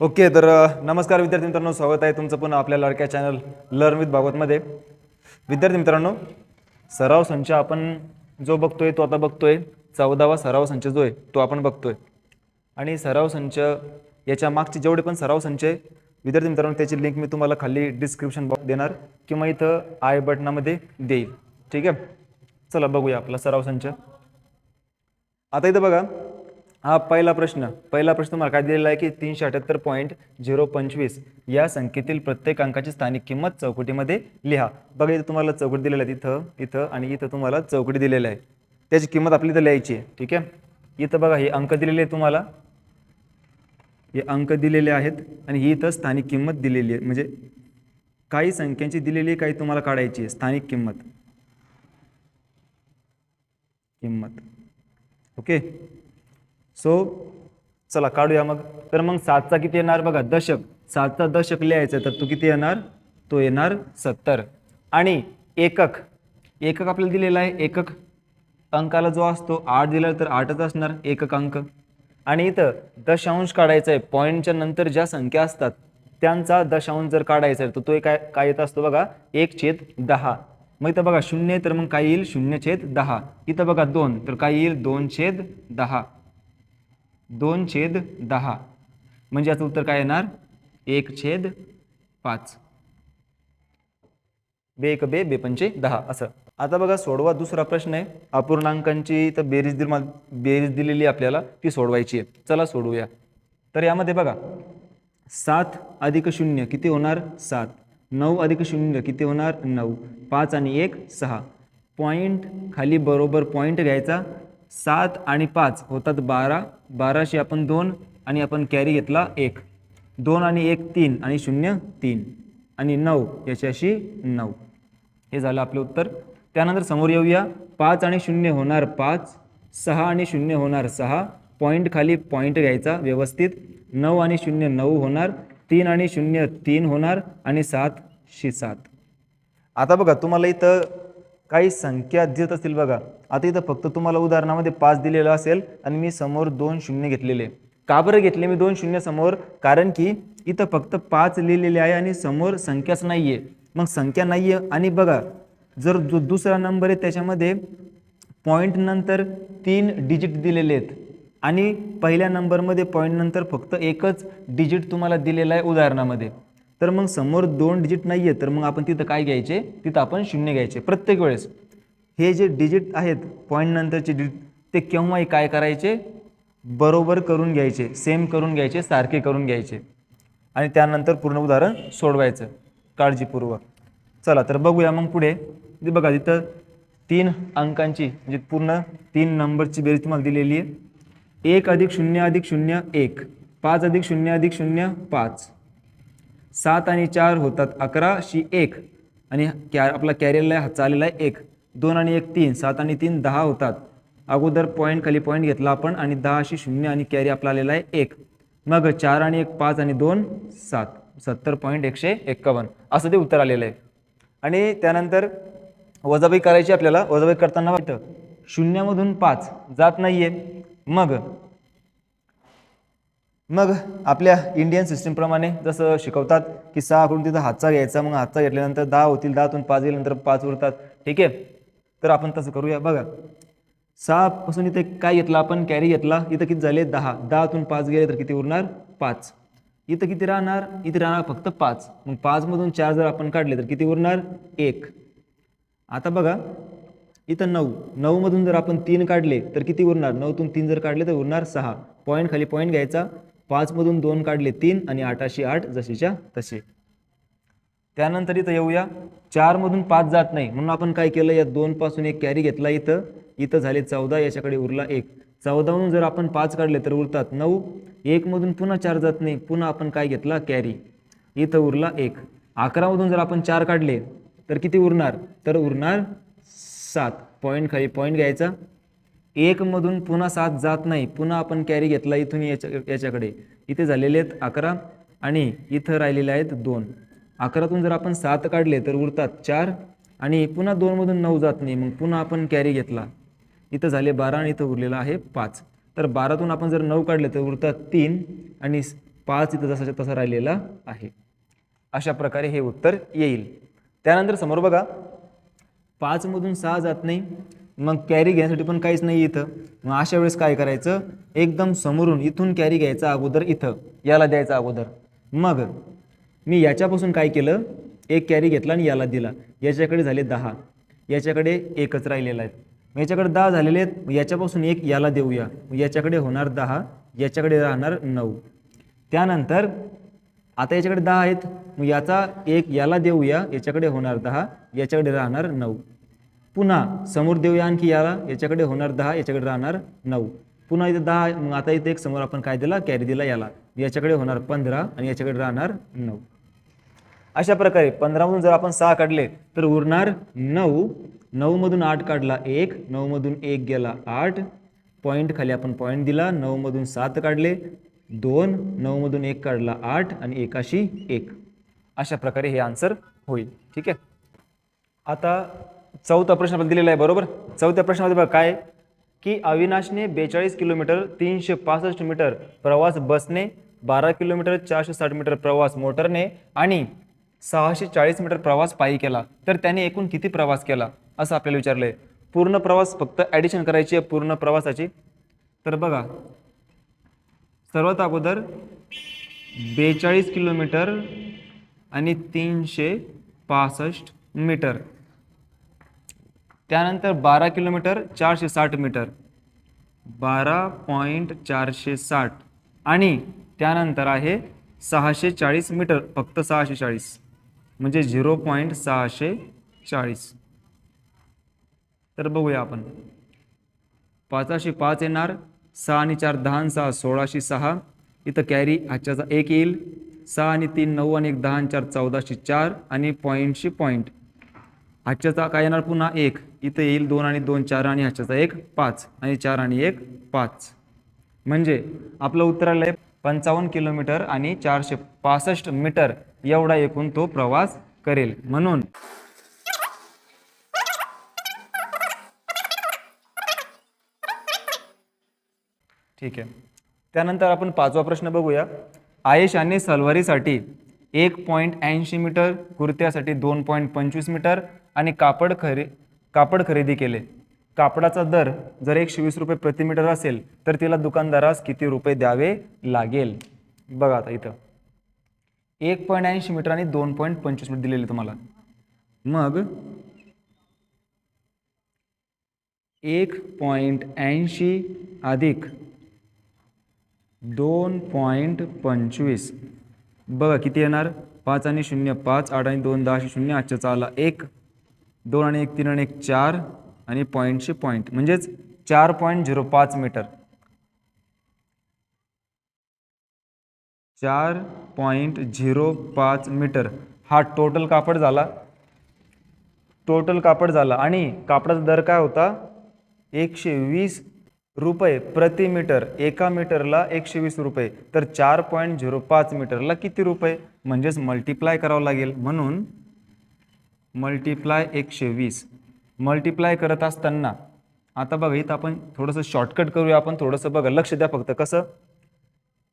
Okay तर नमस्कार विद्यार्थी मित्रांनो स्वागत आहे तुमचं पुन्हा आपल्या लडक्या चॅनल लर्न विथ भागवतमध्ये. विद्यार्थी मित्रांनो सराव संच आपण जो बघतोय तो आता बघतोय. चौदावा सराव संच जो आहे तो आपण बघतोय. आणि सराव संच याच्या मागचे जेवढे पण सराव संच आहे विद्यार्थी मित्रांनो त्याची लिंक मी तुम्हाला खाली डिस्क्रिप्शन बॉक्स देणार किंवा इथं आय बटनामध्ये देईल. ठीक आहे? चला बघूया आपला सराव संच. आता इथं बघा हा पहिला प्रश्न पहिला प्रश्न तुम्हाला काय दिलेला आहे की तीनशे अठ्याहत्तर पॉईंट झिरो पंचवीस या संख्येतील प्रत्येक अंकाची स्थानिक किंमत चौकटीमध्ये लिहा. बघा इथं तुम्हाला चौकटी दिलेलं आहे तिथं इथं आणि इथं तुम्हाला चौकटी दिलेलं आहे त्याची किंमत आपली इथं लिहायची आहे ठीक आहे? इथं बघा हे अंक दिलेले आहे तुम्हाला. हे अंक दिलेले आहेत आणि ही इथं स्थानिक किंमत दिलेली आहे. म्हणजे काही संख्यांची दिलेली आहे काही तुम्हाला काढायची आहे स्थानिक किंमत. किंमत. ओके? सो चला काढूया मग. तर मग सातचा किती येणार? बघा दशक. सातचा दशक लिहायचं तर तो किती येणार? तो येणार सत्तर. आणि एकक. एकक आपल्याला दिलेला आहे एकक अंकाला जो असतो आठ दिला तर आठच असणार एकक अंक. आणि इथं दशांश काढायचा आहे पॉईंटच्या नंतर ज्या संख्या असतात त्यांचा दशांश जर काढायचा आहे तर तो काय काय येत असतो बघा एक छेद दहा. मग इथं बघा शून्य तर मग काय येईल? शून्य छेद दहा. इथं बघा दोन. तर काय येईल? दोन छेद दहा. दोन छेद दहा. म्हणजे याचं उत्तर काय येणार? एक छेद पाच. बे एक बे बेपंचे दहा. असं. आता बघा सोडवा दुसरा प्रश्न आहे. अपूर्णांकांची तर बेरीज दिल बेरीज दिलेली आपल्याला ती सोडवायची आहे. चला सोडवूया. तर यामध्ये बघा सात अधिक शून्य किती होणार? सात. नऊ अधिक शून्य किती होणार? नऊ. पाच आणि एक सहा. पॉईंट खाली बरोबर पॉईंट घ्यायचा. सात आणि पाच होतात बारा. बाराशे आपण दोन आणि आपण कॅरी घेतला एक. दोन आणि एक तीन आणि शून्य तीन. आणि नऊ याच्याशी नऊ. हे झालं आपलं उत्तर. त्यानंतर समोर येऊया. पाच आणि शून्य होणार पाच. सहा आणि शून्य होणार सहा. पॉईंट खाली पॉईंट घ्यायचा व्यवस्थित. नऊ आणि शून्य नऊ होणार. तीन आणि शून्य तीन होणार. आणि सातशे सात. आता बघा तुम्हाला इथं काही संख्या देत असतील बघा. आता इथं फक्त तुम्हाला उदाहरणामध्ये पाच दिलेलं असेल आणि मी समोर दोन शून्य घेतलेले. का बरं घेतले? मी दोन शून्य समोर. कारण की इथं फक्त पाच लिहिलेले आहे आणि समोर संख्याच नाही आहे मग संख्या नाही आहे आणि बघा जर जो दुसरा नंबर आहे त्याच्यामध्ये पॉईंट नंतर तीन डिजिट दिलेले आहेत. आणि पहिल्या नंबरमध्ये पॉईंट नंतर फक्त एकच डिजिट तुम्हाला दिलेला आहे उदाहरणामध्ये. तर मग समोर दोन डिजिट नाही आहे तर मग आपण तिथं काय घ्यायचे? तिथं आपण शून्य घ्यायचे. प्रत्येक वेळेस हे जे डिजिट आहेत पॉईंट नंतरचे डिजिट ते केव्हाही काय करायचे? बरोबर करून घ्यायचे. सेम करून घ्यायचे सारखे करून घ्यायचे. आणि त्यानंतर पूर्ण उदाहरण सोडवायचं काळजीपूर्वक. चला तर बघूया मग पुढे. ते बघा तिथं तीन अंकांची म्हणजे पूर्ण तीन नंबरची बेरीज तुम्हाला दिलेली आहे. एक अधिक शून्य अधिक शून्य एक पाच अधिक शून्य अधिक शून्य पाच. सात आणि चार होतात अकराशी एक. आणि कॅ आपला कॅरियरला हा चाललेला आहे एक. दोन आणि एक तीन. सात आणि तीन दहा होतात. अगोदर पॉईंट खाली पॉईंट घेतला आपण आणि दहाशी शून्य आणि कॅरी आपला आलेला आहे एक. मग चार आणि एक पाच आणि दोन सात. सत्तर पॉईंट एकशे एक्कावन्न. असं ते उत्तर आलेलं आहे. आणि त्यानंतर वजाबाई करायची आपल्याला. वजाबाई करताना वाटतं शून्यामधून पाच. जात नाही आहे मग मग आपल्या इंडियन सिस्टीमप्रमाणे जसं शिकवतात की सहा करून तिथं हातचा घ्यायचा मग हातचा घेतल्यानंतर दहा होतील दहातून पाच गेल्यानंतर पाच उरतात. ठीक आहे? तर आपण तसं करूया. बघा सहापासून इथे काय घेतला आपण? कॅरी घेतला. इथं किती झाले? दहा. दहातून पाच गेले तर किती उरणार? पाच. इथं किती राहणार? इथे राहणार फक्त पाच. मग पाचमधून चार जर आपण काढले तर किती उरणार? एक. आता बघा इथं नऊ. नऊमधून जर आपण तीन काढले तर किती उरणार? नऊतून तीन जर काढले तर उरणार सहा. पॉईंट खाली पॉईंट घ्यायचा. पाचमधून दोन काढले तीन आणि आठाशे आठ जशीच्या तसे त्यानंतर इथं येऊया. चारमधून पाच जात नाही. म्हणून आपण काय केलं? या दोनपासून एक कॅरी घेतला इथं. इथं झाले चौदा याच्याकडे उरला एक. चौदाहून जर आपण पाच काढले तर उरतात नऊ. एकमधून पुन्हा चार जात नाही. पुन्हा आपण काय घेतला? कॅरी इथं उरला एक. अकरामधून जर आपण चार काढले तर किती उरणार? तर उरणार सात. पॉईंट खाली पॉईंट घ्यायचा. एकमधून पुन्हा सात जात नाही पुन्हा आपण कॅरी घेतला इथून याच्या याच्याकडे. इथे झालेले आहेत अकरा आणि इथं राहिलेले आहेत दोन. अकरातून जर आपण सात काढले तर उरतात चार आणि पुन्हा दोनमधून नऊ जात नाही मग पुन्हा आपण कॅरी घेतला. इथं झाले बारा आणि इथं उरलेलं आहे पाच. तर बारातून आपण जर नऊ काढले तर उरतात तीन आणि पाच इथं जसाच्या तसा राहिलेला आहे. अशा प्रकारे हे उत्तर येईल. त्यानंतर समोर बघा पाचमधून सहा जात नाही मग कॅरी घेण्यासाठी पण काहीच नाही इथं. मग अशा वेळेस काय करायचं? एकदम समोरून इथून कॅरी घ्यायचा अगोदर इथं. याला द्यायचा अगोदर. मग मी याच्यापासून काय केलं? एक कॅरी घेतला आणि याला दिला. याच्याकडे झाले दहा. याच्याकडे एकच राहिलेला आहे. याच्याकडे दहा झालेले आहेत. याच्यापासून एक याला देऊया. मग याच्याकडे होणार दहा. याच्याकडे राहणार नऊ. त्यानंतर आता याच्याकडे दहा आहेत. मग याचा एक याला देऊया. याच्याकडे होणार दहा. याच्याकडे राहणार नऊ. पुन्हा समोर देऊया आणखी याला. याच्याकडे होणार दहा याच्याकडे राहणार नऊ. पुन्हा इथे दहा आहे, मग आता इथे एक समोर आपण काय दिला? कॅरी दिला याला. याच्याकडे होणार पंधरा आणि याच्याकडे राहणार नऊ. अशा प्रकारे पंधरामधून जर आपण सहा काढले तर उरणार नऊ. नऊमधून आठ काढला एक नऊमधून एक गेला आठ. पॉईंट खाली आपण पॉईंट दिला नऊमधून सात काढले दोन नऊमधून एक काढला आठ आणि एकाशी एक. अशा प्रकारे हे आन्सर होईल. ठीक आहे? आता चौथा प्रश्न आपल्याला दिलेला आहे बरोबर? चौथ्या प्रश्नामध्ये बघा काय की अविनाशने बेचाळीस किलोमीटर तीनशे पासष्ट मीटर प्रवास बसने बारा किलोमीटर चारशे साठ मीटर प्रवास मोटरने आणि सहाशे चाळीस मीटर प्रवास पायी केला. तर त्याने एकूण किती प्रवास केला? असं आपल्याला विचारलं आहे. पूर्ण प्रवास फक्त ॲडिशन करायची आहे पूर्ण प्रवासाची. तर बघा सर्वात अगोदर बेचाळीस किलोमीटर आणि तीनशे पासष्ट मीटर. त्यानंतर बारा किलोमीटर चारशे साठ मीटर. बारा पॉईंट चारशे साठ. आणि त्यानंतर आहे सहाशे चाळीस मीटर फक्त सहाशे चाळीस. म्हणजे झिरो पॉईंट सहाशे चाळीस. तर बघूया आपण. पाचाशे पाच येणार सहा आणि चार दहा आणि सहा सोळाशे सहा. इथं कॅरी आजच्याचा एक येईल. सहा आणि तीन नऊ आणि एक दहा आणि चार चौदाशे चार आणि पॉईंटशी पॉईंट हाच्याचा काय येणार पुन्हा एक? इथं येईल दोन आणि दोन चार आणि आजच्याचा एक पाच. आणि चार आणि एक पाच. म्हणजे आपलं उत्तर आलं आहे पंचावन्न किलोमीटर आणि चारशे पासष्ट मीटर एवढा एकूण तो प्रवास करेल. म्हणून ठीक आहे. त्यानंतर आपण पाचवा प्रश्न बघूया. आयेशाने सलवारीसाठी एक पॉईंट ऐंशी मीटर कुर्त्यासाठी दोन पॉईंट पंचवीस मीटर आणि कापड खरे कापड खरेदी केले. कापडाचा दर जर एकशे वीस रुपये प्रति मीटर असेल तर तिला दुकानदारास किती रुपये द्यावे लागेल? बघा आता इथं. एक पॉईंट ऐंशी मीटर आणि दोन पॉईंट पंचवीस मीटर दिलेले तुम्हाला. मग एक पॉईंट ऐंशी अधिक दोन पॉईंट पंचवीस. बघा किती येणार? पाच आणि शून्य पाच आठ आणि दोन दहाशे शून्य आजच्या चाला एक. दोन आणि एक तीन आणि एक चार आणि पॉईंटशे पॉईंट म्हणजेच चार पॉईंट झिरो पाच मीटर. चार पॉईंट झिरो पाच मीटर. हा टोटल कापड झाला. टोटल कापड झाला. आणि कापडाचा दर काय होता? एकशे वीस रुपये प्रति मीटर. एका मीटरला एकशे वीस रुपये. तर चार पॉईंट झिरो पाच मीटरला किती रुपये? म्हणजेच मल्टिप्लाय करावं लागेल. म्हणून मल्टिप्लाय एकशे वीस. मल्टिप्लाय करत असताना आता बघा इथं आपण थोडंसं शॉर्टकट करूया आपण. थोडंसं बघा लक्ष द्या फक्त. कसं?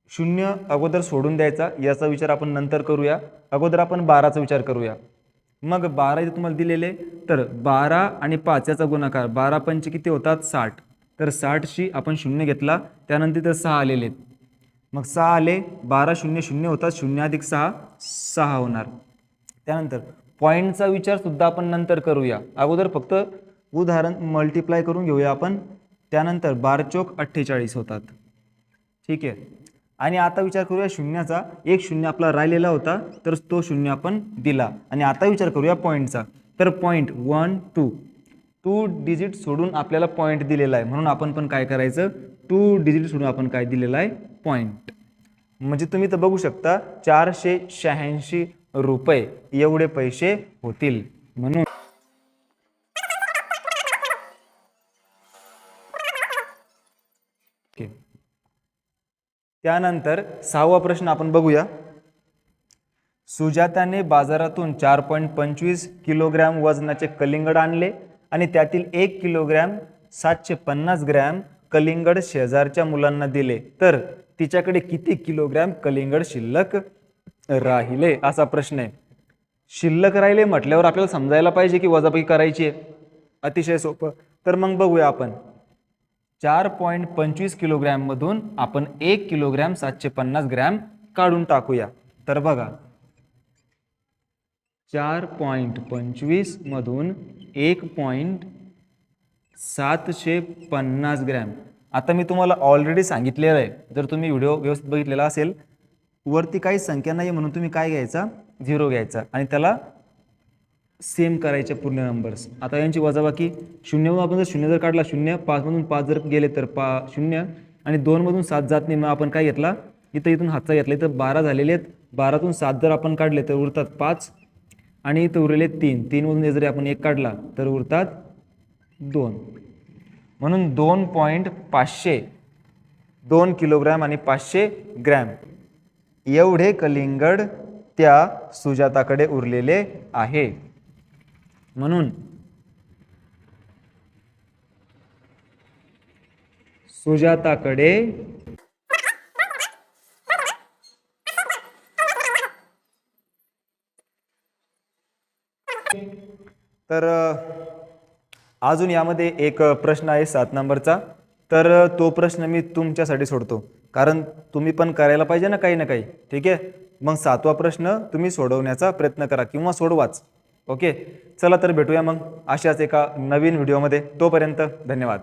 शून्य अगोदर सोडून द्यायचा याचा विचार आपण नंतर करूया. अगोदर आपण बाराचा विचार करूया. मग बारा इथे तुम्हाला दिलेले तर बारा आणि पाच याचा गुणाकार. बारा पंचे किती होतात? साठ. तर साठशी आपण शून्य घेतला त्यानंतर तर सहा आलेले. आहेत मग सहा आले बारा शून्य शून्य होतात. शून्य अधिक सहा सहा होणार. त्यानंतर पॉईंटचा विचारसुद्धा आपण नंतर करूया. अगोदर फक्त उदाहरण मल्टिप्लाय करून घेऊया आपण. त्यानंतर बारचोक अठ्ठेचाळीस होतात. ठीक आहे? आणि आता विचार करूया शून्याचा. एक शून्य आपला राहिलेला होता तर तो शून्य आपण दिला. आणि आता विचार करूया पॉईंटचा तर point one two two digit सोडून आपल्याला पॉईंट दिलेला आहे. म्हणून आपण पण काय करायचं? टू डिजिट सोडून आपण काय दिलेला आहे? पॉईंट म्हणजे तुम्ही तर बघू शकता चारशे शहाऐंशी रुपये एवढे पैसे होतील म्हणून. त्यानंतर सहावा प्रश्न आपण बघूया. सुजाताने बाजारातून चार पॉईंट पंचवीस किलोग्रॅम वजनाचे कलिंगड आणले आणि त्यातील एक किलोग्रॅम सातशे पन्नास ग्रॅम कलिंगड शेजारच्या मुलांना दिले. तर तिच्याकडे किती किलोग्रॅम कलिंगड शिल्लक? राहिले असा प्रश्न आहे. शिल्लक राहिले म्हटल्यावर आपल्याला समजायला पाहिजे की वजाबाकी करायची आहे. अतिशय सोपं. तर मग बघूया आपण. चार पॉईंट पंचवीस किलोग्रॅममधून आपण एक किलोग्रॅम सातशे पन्नास ग्रॅम काढून टाकूया. तर बघा. चार पॉईंट पंचवीस मधून एक पॉईंट सातशे पन्नास ग्रॅम. आता मी तुम्हाला ऑलरेडी सांगितलेलं आहे. जर तुम्ही व्हिडिओ व्यवस्थित बघितलेला असेल वरती काही संख्या नाही म्हणून तुम्ही काय घ्यायचा? झिरो घ्यायचा. आणि त्याला सेम करायचे पूर्ण नंबर्स आता यांची वजाबाकी शून्यमधून आपण जर शून्य जर काढला शून्य पाचमधून पाच जर गेले तर पा शून्य आणि दोनमधून सात जात नाही मग आपण काय घेतला? इथं इथून हातचा घेतला. इथं बारा झालेले आहेत. बारातून सात जर आपण काढले तर उरतात पाच आणि इथं उरलेले तीन. तीनमधून जरी आपण एक काढला तर उरतात दोन. म्हणून दोन पॉईंट पाचशे दोन किलोग्रॅम आणि पाचशे ग्रॅम एवढे कलिंगड त्या सुजाताकडे उरलेले आहे. म्हणून सुजाताकडे तर अजून यामध्ये एक प्रश्न आहे सात नंबरचा. तर तो प्रश्न मी तुमच्यासाठी सोडतो. कारण तुम्ही पण करायला पाहिजे ना काही ना काही. ठीक आहे? मग सातवा प्रश्न तुम्ही सोडवण्याचा प्रयत्न करा किंवा सोडवाच. ओके? चला तर भेटूया मग अशाच एका नवीन व्हिडिओमध्ये. तोपर्यंत धन्यवाद.